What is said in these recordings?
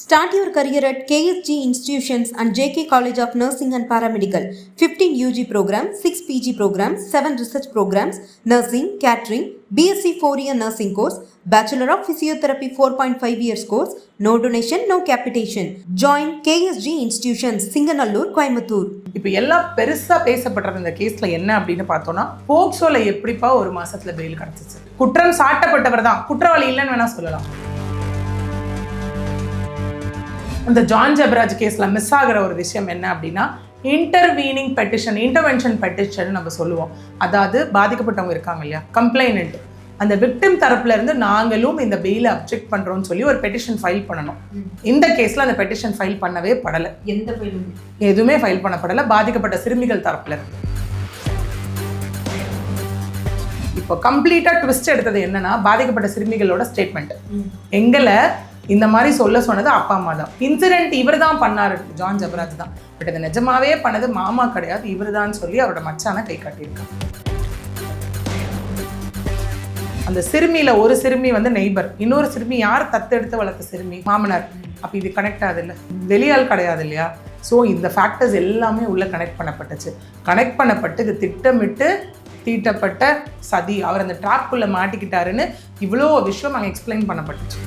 Start your career at KSG Institutions and JK College of Nursing and Paramedical. 15 UG programs, 6 PG programs, 7 research programs, nursing, catering, BSc 4 year nursing course, Bachelor of Physiotherapy 4.5 years course, no donation, no capitation. Join KSG Institutions, Singanallur, Coimbatore. இப்போ எல்லாம் பெருசா பேசப்படுறது இந்த கேஸ்ல என்ன அப்படின்னு பார்த்தோம்னா போக்சோல எப்படிப்பா ஒரு மாசத்துல பெயில் கிடைச்சிச்சு குற்றம் சாட்டப்பட்டவர் தான் குற்றவாளி இல்லைன்னு வேணா சொல்லலாம் இந்த ஜான் ஜெபராஜ் கேஸ்ல மிஸ் ஆகிற ஒரு விஷயம் என்ன அப்படின்னா இன்டர்வீனிங் பெட்டிஷன் இன்டர்வென்ஷன் பெட்டிஷன் நம்ம சொல்லுவோம். அதாவது பாதிக்கப்பட்டவங்க இருக்காங்க இல்லையா? கம்ப்ளைனண்ட் அந்த விக்டிம் தரப்புல இருந்து நாங்களும் இந்த பெயிலை அப்ஜெக்ட் பண்றோம்னு சொல்லி ஒரு பெட்டிஷன் ஃபைல் பண்ணணும். இந்த கேஸ்ல அந்த பெட்டிஷன் ஃபைல் பண்ணவே படலை. எந்த ஃபைலும் எதுவுமே ஃபைல் பண்ணப்படலை. பாதிக்கப்பட்ட சிறுமிகள் தரப்புல இருந்து. இப்போ கம்ப்ளீட்டாக ட்விஸ்ட் எடுத்தது என்னன்னா பாதிக்கப்பட்ட சிறுமிகளோட ஸ்டேட்மெண்ட் எங்களை இந்த மாதிரி சொல்ல சொன்னது அப்பா அம்மா தான். இன்சிடென்ட் இவர் தான் பண்ணாரு. ஜான் ஜபராஜ் தான். பட் அது நிஜமாவே பண்ணது மாமா கிடையாது. இவர் தான் சொல்லி அவரோட மச்சான கை காட்டியிருக்காங்க. அந்த சிறுமியில் ஒரு சிறுமி வந்து நெய்பர் இன்னொரு சிறுமி யார் தத்தெடுத்து வளர்த்த சிறுமி? மாமனார். அப்போ இது கனெக்ட் ஆகுது இல்லை? வெளியால் கிடையாது இல்லையா? ஸோ இந்த ஃபேக்டர்ஸ் எல்லாமே உள்ளே கனெக்ட் பண்ணப்பட்டுச்சு. கனெக்ட் பண்ணப்பட்டு இது திட்டமிட்டு தீட்டப்பட்ட சதி. அவர் அந்த ட்ராப்குள்ளே மாட்டிக்கிட்டாருன்னு இவ்வளோ விஷயம் அங்கே எக்ஸ்பிளைன் பண்ணப்பட்டுச்சு.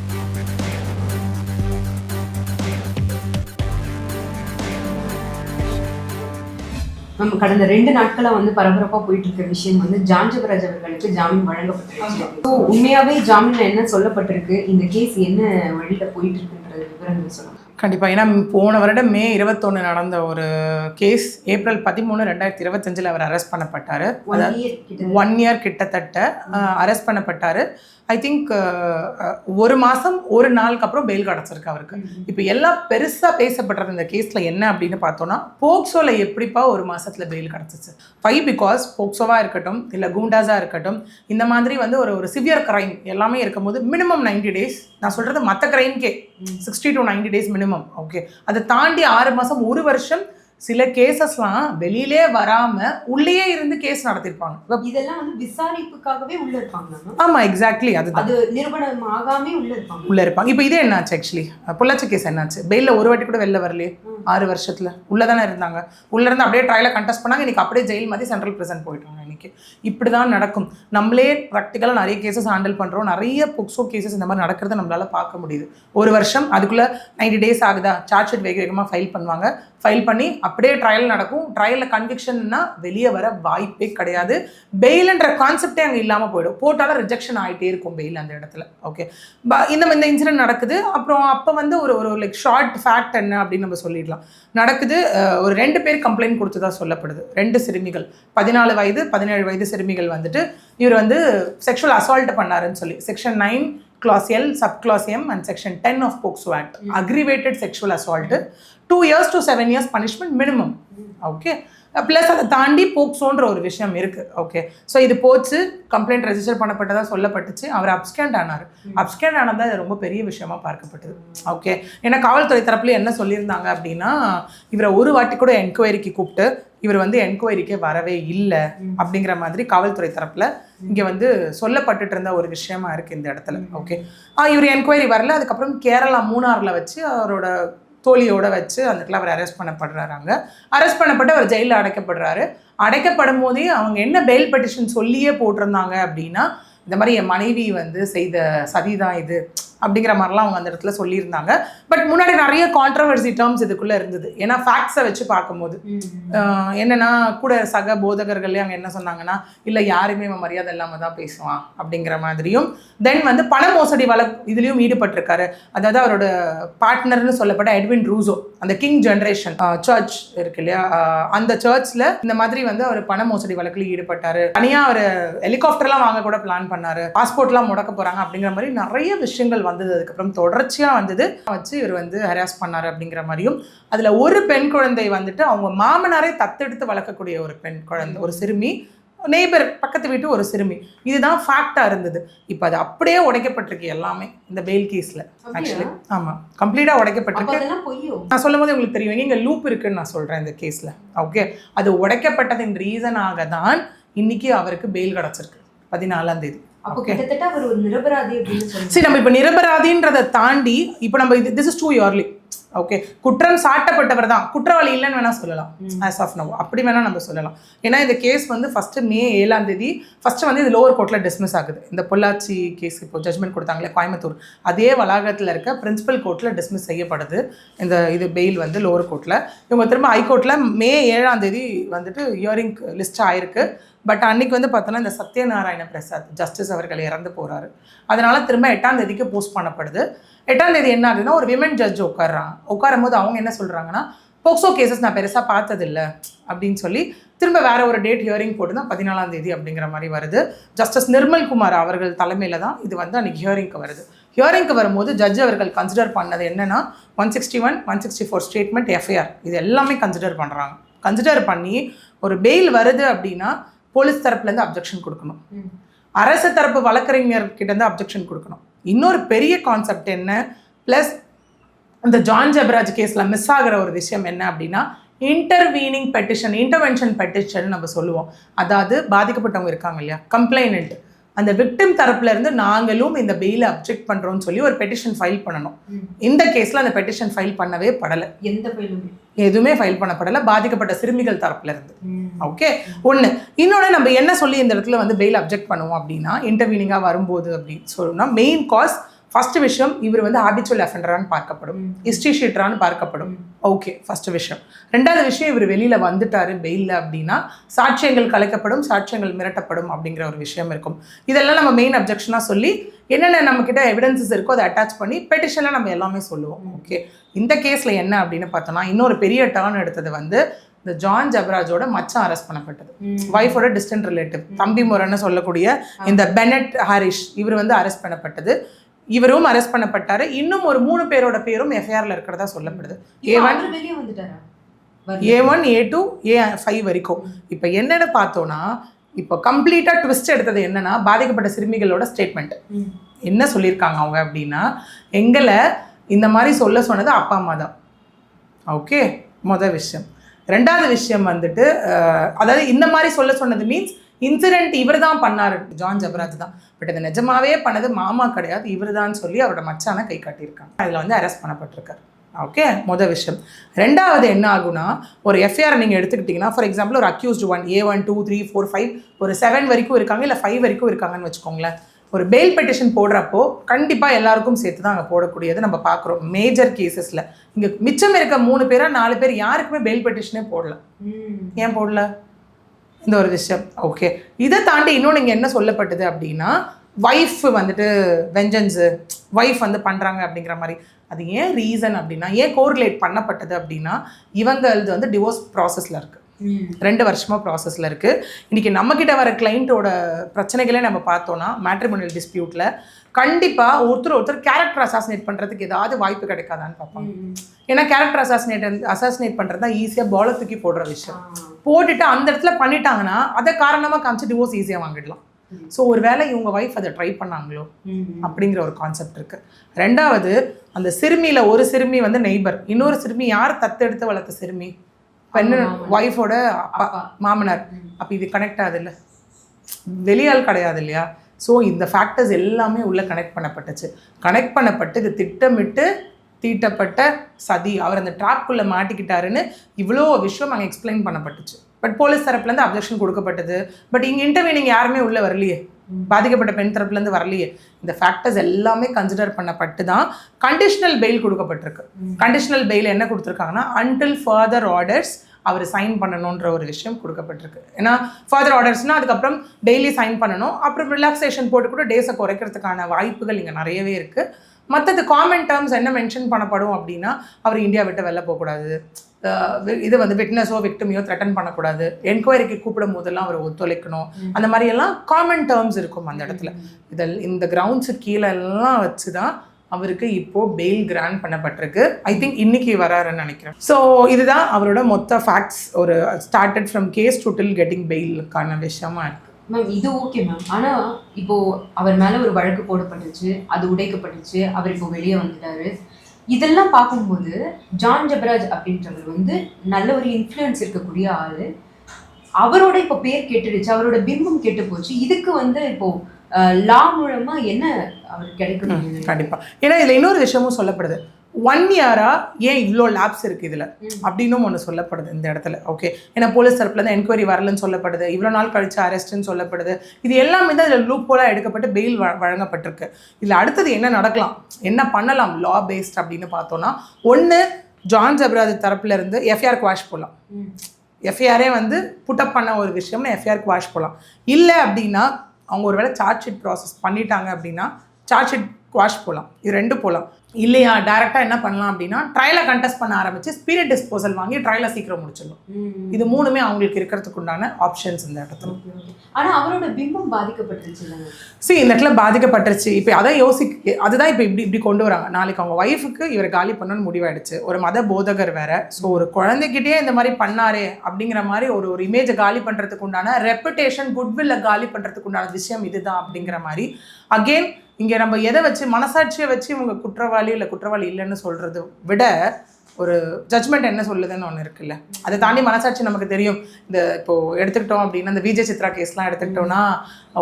நம்ம கடந்த ரெண்டு நாட்களா வந்து பரபரப்பா போயிட்டு இருக்க விஷயம் வந்து ஜான்ஜபராஜ் அவர்களுக்கு ஜாமீன் வழங்கப்பட்டிருக்கு. ஸோ உண்மையாவே ஜாமீன்ல என்ன சொல்லப்பட்டிருக்கு? இந்த கேஸ் என்ன வழியில போயிட்டு இருக்குன்றது விவரங்கள் சொல்லுங்க. கண்டிப்பாக ஏன்னா போன வருடம் மே இருபத்தொன்று நடந்த ஒரு கேஸ் ஏப்ரல் பதிமூணு ரெண்டாயிரத்தி இருபத்தஞ்சில் அவர் அரெஸ்ட் பண்ணப்பட்டார். ஒன் இயர் கிட்டத்தட்ட. அரெஸ்ட் பண்ணப்பட்டார். ஐ திங்க் ஒரு மாதம் ஒரு நாளுக்கு அப்புறம் பெயில் கிடச்சிருக்கு அவருக்கு. இப்போ எல்லாம் பெருசாக பேசப்படுறது இந்த கேஸில் என்ன அப்படின்னு பார்த்தோன்னா போக்சோல எப்படிப்பா ஒரு மாசத்துல பெயில் கிடச்சிச்சு? ஃபை பிகாஸ் போக்சோவாக இருக்கட்டும் இல்லை கூண்டாஸாக இருக்கட்டும் இந்த மாதிரி வந்து ஒரு ஒரு சிவியர் கிரைம் எல்லாமே இருக்கும்போது மினிமம் 90 டேஸ் நான் சொல்கிறது மற்ற கிரைம்கே sixty to 90 days minimum okay அதை தாண்டி ஆறு மாதம் ஒரு வருஷம் சில கேசஸ்லாம் வெளியிலே வராம உள்ளேயே இருந்து கேஸ் நடத்திருப்பாங்க. இதெல்லாம் வந்து விசாரிப்புக்காகவே உள்ள இருப்பாங்க. ஆமா எக்ஸாக்ட்லி அதுதான். அது நிரூபணம் ஆகாமே உள்ள இருப்பாங்க. உள்ள இருப்பாங்க. இப்போ இதே என்னாச்சு ஆக்சுவலி பொள்ளாச்சி கேஸ் என்னாச்சு? பெயில்ல ஒரு வாட்டி கூட வெளில வரலையே? ஆறு வருஷத்துல. உள்ள தானே இருந்தாங்க. உள்ள இருந்து அப்படியே ட்ரையல கண்டெஸ்ட் பண்ணாங்க. இன்னைக்கு அப்படியே ஜெயில் மாதிரி சென்ட்ரல் பிரசன்ட் போயிட்டாங்க. இன்னைக்கு இப்படி தான் நடக்கும். நம்மளே ப்ராக்டிக்கலாக நிறைய கேசஸ் ஹேண்டில் பண்றோம். நிறைய புக்ஸோ கேசஸ் இந்த மாதிரி நடக்கிறத நம்மளால பார்க்க முடியுது. ஒரு வருஷம் அதுக்குள்ள 90 டேஸ் ஆகுதா? சார்ஜ் ஷீட் வேக வேகமாக ஃபைல் பண்ணுவாங்க. ஃபைல் பண்ணி அப்படியே ட்ரையல் நடக்கும். ட்ரையலில் கன்விக்ஷன்னா வெளியே வர வாய்ப்பே கிடையாது. பெயில்ன்ற கான்செப்டே அங்கே இல்லாமல் போயிடும். போட்டாலும் ரிஜெக்ஷன் ஆகிட்டே இருக்கும் பெயில் அந்த இடத்துல. ஓகே இந்த இந்த இன்சிடென்ட் நடக்குது. அப்புறம் அப்போ வந்து ஒரு ஒரு லைக் ஷார்ட் ஃபேக்ட் என்ன அப்படின்னு நம்ம சொல்லிடலாம். நடக்குது. ஒரு ரெண்டு பேர் கம்ப்ளைண்ட் கொடுத்ததா சொல்லப்படுது. ரெண்டு சிறுமிகள். பதினாலு வயது பதினேழு வயது சிறுமிகள் வந்துட்டு இவர் வந்து செக்ஷுவல் அசால்ட் பண்ணாருன்னு சொல்லி section nine clause L sub clause M and section ten of POCSO act aggravated sexual assault two years to seven years punishment minimum okay plus அதை தாண்டி போக்சோன்ற ஒரு விஷயம் இருக்கு. ஓகே ஸோ இது போச்சு. கம்ப்ளைண்ட் ரெஜிஸ்டர் பண்ணப்பட்டதாக சொல்லப்பட்டுச்சு. அவர் அப்ஸ்கேண்ட் ஆனார். அப்ஸ்கேண்ட் ஆனது ரொம்ப பெரிய விஷயமா பார்க்கப்பட்டது. ஓகே ஏன்னா காவல்துறை தரப்புல என்ன சொல்லியிருந்தாங்க அப்படின்னா இவரை ஒரு வாட்டி கூட என்கொயரிக்கு கூப்பிட்டு இவர் வந்து என்கொயரிக்கே வரவே இல்லை அப்படிங்கிற மாதிரி காவல்துறை தரப்புல இங்கே வந்து சொல்லப்பட்டுட்டு இருந்த ஒரு விஷயமா இருக்கு இந்த இடத்துல. ஓகே இவர் என்கொயரி வரல. அதுக்கப்புறம் கேரளா மூணாறில் வச்சு அவரோட தோழியோட வச்சு அந்த இடத்துல அவர் அரெஸ்ட் பண்ணப்படுறாங்க அரெஸ்ட் பண்ணப்பட்டு அவர் ஜெயிலில் அடைக்கப்படுறாரு. அடைக்கப்படும் போதே அவங்க என்ன பெயில் பெட்டிஷன் சொல்லியே போட்டிருந்தாங்க அப்படின்னா இந்த மாதிரி என் மனைவி வந்து செய்த சதிதான் இது. அப்படிங்கிற மாதிரிலாம் அவங்க அந்த இடத்துல சொல்லியிருந்தாங்க. பட் முன்னாடி நிறைய கான்ட்ரவர்சி டேர்ம்ஸ் இதுக்குள்ள இருந்தது. ஏன்னா ஃபேக்ட்ஸை வச்சு பார்க்கும்போது என்னன்னா கூட சக போதகர்களே அங்கே என்ன சொன்னாங்கன்னா இல்லை யாருமே இவன் மரியாதை இல்லாமல் தான் பேசுவான். அப்படிங்கிற மாதிரியும். தென் வந்து பண மோசடி வழக்கு இதுலேயும் ஈடுபட்டிருக்காரு. அதாவது அவரோட பார்ட்னர்னு சொல்லப்பட்ட எட்வின் ரூசோ அந்த கிங் ஜென்ரேஷன் சர்ச் இருக்கு இல்லையா? அந்த சர்ச்சில் இந்த மாதிரி வந்து அவர் பண மோசடி வழக்கில் ஈடுபட்டாரு. தனியாக அவர் ஹெலிகாப்டர்லாம் வாங்க கூட பிளான் பண்ணாரு. பாஸ்போர்ட்லாம் முடக்க போறாங்க அப்படிங்கிற மாதிரி நிறைய விஷயங்கள் வந்தது அதுக்கப்புறம் தொடர்ச்சியாக வந்தது வச்சு இவர் வந்து ஹராஸ் பண்ணாரு அப்படிங்கிற மாதிரியும் அதில் ஒரு பெண் குழந்தை வந்துட்டு அவங்க மாமனாரே தத்தெடுத்து வளர்க்கக்கூடிய ஒரு பெண் குழந்தை ஒரு சிறுமி நெய்பர் பக்கத்து வீட்டு ஒரு சிறுமி. இதுதான் ஃபேக்டாக இருந்தது. இப்போ அது அப்படியே உடைக்கப்பட்டிருக்கு எல்லாமே இந்த பெயில் கேஸில் ஆக்சுவலி ஆமாம் கம்ப்ளீட்டாக உடைக்கப்பட்டிருக்கு. நான் சொல்லும் போது உங்களுக்கு தெரியும். இங்கே லூப் இருக்குன்னு நான் சொல்கிறேன் இந்த கேஸில் ஓகே அது உடைக்கப்பட்டதின் ரீசனாக தான் இன்னைக்கு அவருக்கு பெயில் கிடச்சிருக்கு. பதினாலாம் தேதி. அப்போ. கிட்டத்தட்ட அவர் ஒரு நிரபராதி அப்படின்னு சரி நம்ம இப்போ நிரபராதின்றதை தாண்டி இப்போ நம்ம இது this is too early okay குற்றம் சாட்டப்பட்டவர் தான் குற்றவாளி இல்லைன்னு வேணா சொல்லலாம். ஆஸ் ஆஃப் நவ் அப்படி வேணா நம்ம சொல்லலாம். ஏன்னா இந்த கேஸ் வந்து ஃபர்ஸ்ட் மே ஏழாம் தேதி ஃபர்ஸ்ட் வந்து இது லோவர் கோர்ட்டில் டிஸ்மிஸ் ஆகுது. இந்த பொள்ளாச்சி கேஸ் இப்போ ஜட்மெண்ட் கொடுத்தாங்களே கோயம்புத்தூர். அதே வளாகத்தில் இருக்க பிரின்சிபல் கோர்ட்டில் டிஸ்மிஸ் செய்யப்படுது. இந்த இது பெயில் வந்து லோவர் கோர்ட்டில் இவங்க திரும்ப ஹைகோர்ட்டில் மே ஏழாம் தேதி வந்துட்டு இயரிங் லிஸ்ட் ஆயிருக்கு. பட் அன்னைக்கு வந்து பார்த்தோன்னா இந்த சத்யநாராயண பிரசாத் ஜஸ்டிஸ் அவர்கள் இறந்து போகிறாரு அதனால் திரும்ப எட்டாம் தேதிக்கு போஸ்ட் பண்ணப்படுது. எட்டாம் தேதி என்ன ஆகுதுன்னா ஒரு விமன் ஜட்ஜ் உட்கார்றாங்க உட்காரும் போது அவங்க என்ன சொல்கிறாங்கன்னா போக்சோ கேசஸ் நான் பெருசாக பார்த்ததில்ல அப்படின்னு சொல்லி திரும்ப வேற ஒரு டேட் ஹியரிங் போட்டு தான் பதினாலாம் தேதி அப்படிங்கிற மாதிரி வருது. ஜஸ்டிஸ் நிர்மல் குமார் அவர்கள் தலைமையில் தான் இது வந்து அன்னைக்கு ஹியரிங்க்கு வருது. ஹியரிங்க்கு வரும்போது ஜட்ஜ் அவர்கள் கன்சிடர் பண்ணது என்னன்னா one sixty one one sixty four statement FIR இது எல்லாமே கன்சிடர் பண்ணுறாங்க கன்சிடர் பண்ணி ஒரு பெயில் வருது அப்படின்னா போலீஸ் தரப்புலேருந்து அப்ஜெக்ஷன் கொடுக்கணும். அரசு தரப்பு வழக்கறிஞர் கிட்ட இருந்து அப்ஜெக்ஷன் கொடுக்கணும். இன்னொரு பெரிய கான்செப்ட் என்ன? ப்ளஸ் இந்த ஜான் ஜெபராஜ் கேஸில் மிஸ் ஆகிற ஒரு விஷயம் என்ன அப்படின்னா இன்டர்வீனிங் பெட்டிஷன் இன்டர்வென்ஷன் பெட்டிஷன் நம்ம சொல்லுவோம். அதாவது பாதிக்கப்பட்டவங்க இருக்காங்க இல்லையா? கம்ப்ளைனண்ட் அந்த விக்டிம் தரப்புல இருந்து நாங்களும் இந்த பெயிலை அப்ஜெக்ட் பண்றோம்னு சொல்லி ஒரு பெட்டிஷன் ஃபைல் பண்ணணும். இந்த கேஸ்ல அந்த பெட்டிஷன் ஃபைல் பண்ணவே படலை. எந்த பயிலும் எதுவுமே ஃபைல் பண்ணப்படலை. பாதிக்கப்பட்ட சிறுமிகள் தரப்புல இருந்து. ஓகே ஒன்று இன்னொன்று நம்ம என்ன சொல்லி இந்த இடத்துல வந்து பெயில் அப்ஜெக்ட் பண்ணுவோம் அப்படின்னா இன்டர்வீனிங்காக வரும்போது அப்படின்னு சொல்லணும்னா மெயின் காஸ் ஃபர்ஸ்ட் விஷயம் இவர் வந்து ஹாபிச்சுவல் அஃபெண்டரான்னு பார்க்கப்படும். ஹிஸ்ட்ரி ஷீட்டரான்னு பார்க்கப்படும். ஓகே ஃபர்ஸ்ட் விஷயம். ரெண்டாவது விஷயம் இவர் வெளியில வந்துட்டாரு பெயிலில் அப்படின்னா சாட்சியங்கள் கலைக்கப்படும் சாட்சியங்கள் மிரட்டப்படும் அப்படிங்கிற ஒரு விஷயம் இருக்கும். இதெல்லாம் நம்ம மெயின் அப்ஜெக்ஷனாக சொல்லி என்னென்ன நம்ம கிட்ட எவிடன்சஸ் இருக்கோ அதை அட்டாச் பண்ணி பெட்டிஷனில் நம்ம எல்லாமே சொல்லுவோம். ஓகே இந்த கேஸில் என்ன அப்படின்னு பார்த்தோம்னா இன்னொரு பெரிய டர்ன் எடுத்தது வந்து இந்த ஜான் ஜபராஜோட மச்சான் அரெஸ்ட் பண்ணப்பட்டது. ஒய்ஃபோட டிஸ்டன்ட் ரிலேட்டிவ் தம்பி முறைன்னு சொல்லக்கூடிய இந்த பெனட் ஹாரிஷ் இவர் வந்து அரெஸ்ட் பண்ணப்பட்டது. இவரும் அரெஸ்ட் பண்ணப்பட்டாரு. இன்னும் ஒரு மூணு பேரோட பேரும் எஃப்ஐஆர்ல இருக்கிறதா சொல்லப்படுது. A one A one A two A five வரைக்கும். இப்போ என்னன்னு பார்த்தோம்னா இப்போ கம்ப்ளீட்டாக ட்விஸ்ட் எடுத்தது என்னன்னா பாதிக்கப்பட்ட சிறுமிகளோட ஸ்டேட்மெண்ட். என்ன சொல்லியிருக்காங்க அவங்க அப்படின்னா எங்களை இந்த மாதிரி சொல்ல சொன்னது அப்பா அம்மா தான். ஓகே மொதல் விஷயம். ரெண்டாவது விஷயம் வந்துட்டு அதாவது இந்த மாதிரி சொல்ல சொன்னது மீன்ஸ் இன்சிடென்ட் இவர் தான் பண்ணாரு. ஜான் ஜபராஜ் தான். பட் இது நிஜமாவே பண்ணது மாமா கிடையாது. இவர் தான் சொல்லி அவரோட மச்சானை கை காட்டியிருக்காங்க. அதில் வந்து அரெஸ்ட் பண்ணப்பட்டிருக்காரு. ஓகே? மொதல் விஷயம். ரெண்டாவது என்ன ஆகும்னா ஒரு எஃப்ஐஆர் நீங்கள் எடுத்துக்கிட்டிங்கன்னா ஃபார் எக்ஸாம்பிள் ஒரு accused one A one two three four five ஒரு செவன் வரைக்கும் இருக்காங்க இல்லை ஃபைவ் வரைக்கும் இருக்காங்கன்னு வச்சுக்கோங்களேன். ஒரு பெயில் பெட்டிஷன் போடுறப்போ கண்டிப்பாக எல்லாருக்கும் சேர்த்து தான் அங்கே போடக்கூடியது நம்ம பார்க்குறோம். மேஜர் கேசஸில் இங்கே மிச்சம் இருக்க மூணு பேரா நாலு பேர் யாருக்குமே பெயில் பெட்டிஷனே போடல. ஏன் போடல? இந்த ஒரு விஷயம். ஓகே இதை தாண்டி இன்னொன்று இங்கே என்ன சொல்லப்பட்டது அப்படின்னா ஒய்ஃப் வந்துட்டு வெஞ்சன்ஸு ஒய்ஃப் வந்து பண்ணுறாங்க அப்படிங்கிற மாதிரி. அது ஏன் ரீசன் அப்படின்னா ஏன் கோரிலேட் பண்ணப்பட்டது அப்படின்னா இவங்களது வந்து டிவோர்ஸ் ப்ராசஸில் இருக்குது ரெண்டு வருஷமாக ப்ராசஸில் இருக்குது இன்றைக்கி நம்மக்கிட்ட வர கிளைண்ட்டோட பிரச்சனைகளே நம்ம பார்த்தோன்னா மேட்ரிமோனியல் டிஸ்பியூட்டில் கண்டிப்பாக ஒருத்தர் ஒருத்தர் கேரக்டர் அசாசினேட் பண்ணுறதுக்கு ஏதாவது வாய்ப்பு கிடைக்காதான்னு பார்ப்பாங்க. ம். ஏன்னா கேரக்டர் அசாசினேட் அசாசினேட் பண்ணுறது தான் ஈஸியாக பால தூக்கி போடுற விஷயம். போட்டுட்டு அந்த இடத்துல பண்ணிட்டாங்கன்னா அதை காரணமாக காமிச்சு டிவோர்ஸ் ஈஸியாக வாங்கிடலாம். ஸோ ஒருவேளை இவங்க ஒய்ஃப் அதை ட்ரை பண்ணாங்களோ. அப்படிங்கிற ஒரு கான்செப்ட் இருக்கு. ரெண்டாவது அந்த சிறுமியில ஒரு சிறுமி வந்து நெய்பர் இன்னொரு சிறுமி யார் தத்தெடுத்து வளர்த்த சிறுமி? பெண்ணு. ஒய்ஃபோட அப்பா. மாமனார். அப்போ இது கனெக்ட் ஆகுது இல்லை வெளியால் கிடையாது இல்லையா? ஸோ இந்த ஃபேக்டர்ஸ் எல்லாமே உள்ள கனெக்ட் பண்ணப்பட்டுச்சு. கனெக்ட் பண்ணப்பட்டு இது திட்டமிட்டு தீட்டப்பட்ட சதி. அவர் அந்த ட்ராப்குள்ளே மாட்டிக்கிட்டாருன்னு இவ்வளோ விஷயம் அங்கே எக்ஸ்பிளைன் பண்ணப்பட்டுச்சு. பட் போலீஸ் தரப்புலேருந்து அப்ஜெக்ஷன் கொடுக்கப்பட்டது. பட் இங்கே இன்டர்வியூனிங் யாருமே உள்ளே வரலையே. பாதிக்கப்பட்ட பெண் தரப்புலேருந்து வரலையே. இந்த ஃபேக்டர்ஸ் எல்லாமே கன்சிடர் பண்ணப்பட்டு தான் கண்டிஷனல் பெயில் கொடுக்கப்பட்டிருக்கு கண்டிஷனல் பெயில் என்ன கொடுத்துருக்காங்கன்னா அன்டில் ஃபர்தர் ஆர்டர்ஸ் அவர் சைன் பண்ணணுன்ற ஒரு விஷயம் கொடுக்கப்பட்டிருக்கு. ஏன்னா ஃபர்தர் ஆர்டர்ஸ்னால் அதுக்கப்புறம் டெய்லி சைன் பண்ணணும். அப்புறம் ரிலாக்ஸேஷன் போட்டு கூட டேஸை குறைக்கிறதுக்கான வாய்ப்புகள் இங்கே நிறையவே இருக்குது மற்றது காமன் டேர்ம்ஸ் என்ன மென்ஷன் பண்ணப்படும் அப்படின்னா அவர் இந்தியா விட்டு வெளில போகக்கூடாது. இது வந்து விட்னஸோ விக்டமையோ த்ரெட்டன் பண்ணக்கூடாது. என்கொயரிக்கு கூப்பிடும் போதெல்லாம் அவர் ஒத்துழைக்கணும். அந்த மாதிரி எல்லாம் காமன் டேர்ம்ஸ் இருக்கும் அந்த இடத்துல. இதில் இந்த கிரவுண்ட்ஸு கீழே எல்லாம் வச்சு தான் அவருக்கு இப்போ பெயில் கிராண்ட் பண்ணப்பட்டிருக்கு. ஐ திங்க் இன்னைக்கு வராருன்னு நினைக்கிறேன். ஸோ இதுதான் அவரோட மொத்த ஃபேக்ட்ஸ் ஒரு started from case to till getting பெயிலுக்கான விஷயமா இருக்கு. மேம் இது ஓகே மேம் ஆனா இப்போ அவர் மேல ஒரு வழக்கு போடப்பட்டுச்சு அது உடைக்கப்பட்டுச்சு அவர் இப்போ வெளியே வந்துட்டாரு. இதெல்லாம் பார்க்கும்போது ஜான் ஜெபராஜ் அப்படின்றவர் வந்து நல்ல ஒரு இன்ஃப்ளூயன்ஸ் இருக்கக்கூடிய ஆளு. அவரோட இப்போ பேர் கெட்டுடுச்சு அவரோட பிம்பம் கெட்டு போச்சு. இதுக்கு வந்து இப்போ லா மூலமா என்ன அவருக்கு கிடைக்கும் கண்டிப்பா. ஏன்னா இதுல இன்னொரு விஷயமும் சொல்லப்படுது. ஒன் இயரா ஏன் இவ்வளோ லேப்ஸ் இருக்கு இதுல? அப்படின்னும் ஒன்று சொல்லப்படுது இந்த இடத்துல. ஓகே ஏன்னா போலீஸ் தரப்புல இருந்து என்கொயரி வரலன்னு சொல்லப்படுது. இவ்வளோ நாள் கழிச்சு அரெஸ்ட்னு சொல்லப்படுது. இது எல்லாமே தான் இதில் லூப் போல எடுக்கப்பட்டு பெயில் வழங்கப்பட்டிருக்கு. இதில் அடுத்தது என்ன நடக்கலாம்? என்ன பண்ணலாம்? லா பேஸ்ட் அப்படின்னு பார்த்தோம்னா ஒன்று ஜான் ஜப்ராது தரப்புல இருந்து எஃப்ஐஆர் குவாஷ் போடலாம். எஃப்ஐஆரே வந்து புட்டப் பண்ண ஒரு விஷயம்னு எஃப்ஐஆர் வாஷ் போகலாம் இல்லை அப்படின்னா அவங்க ஒருவேளை சார்ஜ் ஷீட் ப்ராசஸ் பண்ணிட்டாங்க அப்படின்னா சார்ஜ் ஷீட் வாஷ் போகலாம் இது ரெண்டு போகலாம் இல்லையா? டேரெக்டாக என்ன பண்ணலாம் அப்படின்னா ட்ரையலை கண்டெஸ்ட் பண்ண ஆரம்பிச்சு ஸ்பீரியட் டிஸ்போசல் வாங்கி ட்ரையலை சீக்கிரம் முடிச்சிடலாம். இது மூணுமே அவங்களுக்கு இருக்கிறதுக்கு உண்டான ஆப்ஷன்ஸ் இந்த இடத்துல. ஆனா அவரோட பிம்பம் பாதிக்கப்பட்டுருச்சு see இந்த இடத்துல பாதிக்கப்பட்டுருச்சு. இப்போ அதை யோசிக்க அதுதான் இப்போ இப்படி இப்படி கொண்டு வராங்க. நாளைக்கு அவங்க ஒய்ஃபுக்கு இவர் காலி பண்ணணும்னு முடிவாயிடுச்சு. ஒரு மத போதகர் வேற. ஸோ ஒரு குழந்தைகிட்டயே இந்த மாதிரி பண்ணாரே அப்படிங்கிற மாதிரி ஒரு ஒரு இமேஜை காலி பண்ணுறதுக்கு உண்டான ரெப்புடேஷன் குட்வில்ல காலி பண்ணுறதுக்கு உண்டான விஷயம் இதுதான் அப்படிங்கிற மாதிரி. அகெயின் இங்கே நம்ம எதை வச்சு மனசாட்சியை வச்சு இவங்க குற்றவாளி இல்லை குற்றவாளி இல்லைன்னு சொல்கிறத விட ஒரு ஜட்மெண்ட் என்ன சொல்லுதுன்னு ஒன்று இருக்குல்ல. அதை தாண்டி மனசாட்சி நமக்கு தெரியும். இந்த இப்போ எடுத்துக்கிட்டோம் அப்படின்னா இந்த விஜய் சித்ரா கேஸ்லாம் எடுத்துக்கிட்டோம்னா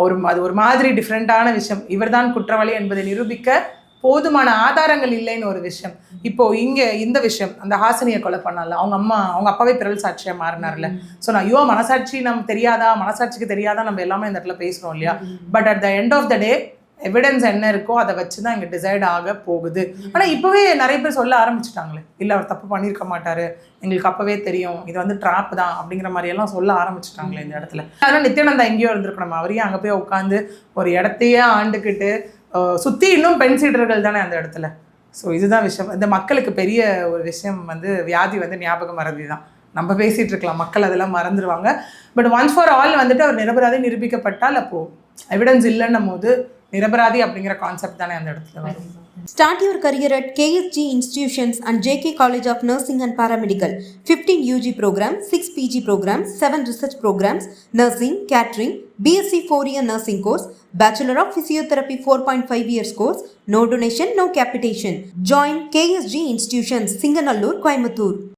ஒரு அது ஒரு மாதிரி டிஃப்ரெண்ட்டான விஷயம். இவர்தான் குற்றவாளி என்பதை நிரூபிக்க போதுமான ஆதாரங்கள் இல்லைன்னு ஒரு விஷயம். இப்போ இங்கே இந்த விஷயம் அந்த ஹாசினியை கொலை பண்ணால அவங்க அம்மா அவங்க அப்பாவே பிறல் சாட்சியாக மாறினார்ல. ஸோ நான் ஐயோ மனசாட்சி நம்ம தெரியாதா? மனசாட்சிக்கு தெரியாதா? நம்ம எல்லாமே இந்த இடத்துல பேசுகிறோம் இல்லையா? But at the end of the day evidence என்ன இருக்கோ அதை வச்சு தான் இங்கே டிசைட் ஆக போகுது. ஆனால் இப்போவே நிறைய பேர் சொல்ல ஆரம்பிச்சிட்டாங்களே. இல்லை அவர் தப்பு பண்ணியிருக்க மாட்டாரு. எங்களுக்கு அப்போவே தெரியும். இது வந்து ட்ராப் தான் அப்படிங்கிற மாதிரியெல்லாம் சொல்ல ஆரம்பிச்சிட்டாங்களே இந்த இடத்துல. அதனால் நித்யானந்தா எங்கேயோ இருந்திருக்கணும் அவரையும் அங்கே போய் உட்காந்து ஒரு இடத்தையே ஆண்டுக்கிட்டு சுற்றி இன்னும் பெண் சீடர்கள் தானே அந்த இடத்துல. ஸோ இதுதான் விஷயம். இந்த மக்களுக்கு பெரிய ஒரு விஷயம் வந்து வியாதி வந்து ஞாபகம் மறதி தான் நம்ம பேசிகிட்டு இருக்கலாம். மக்கள் அதெல்லாம் மறந்துடுவாங்க பட் ஒன்ஸ் ஃபார் ஆல் வந்துட்டு அவர் நிரபராதி நிரூபிக்கப்பட்டால் அப்போது எவிடன்ஸ் இல்லைன்னும் போது நிரபராதி அப்படிங்கிற கான்செப்ட் தானே அந்த இடத்துல வரும் Start your career at KSG Institutions and JK College of Nursing and Paramedical. 15 UG programs, 6 PG programs, 7 research programs, nursing, catering, BSc 4 year nursing course, Bachelor of Physiotherapy 4.5 years course, no donation, no capitation. Join KSG Institutions, Singanallur, Coimbatore.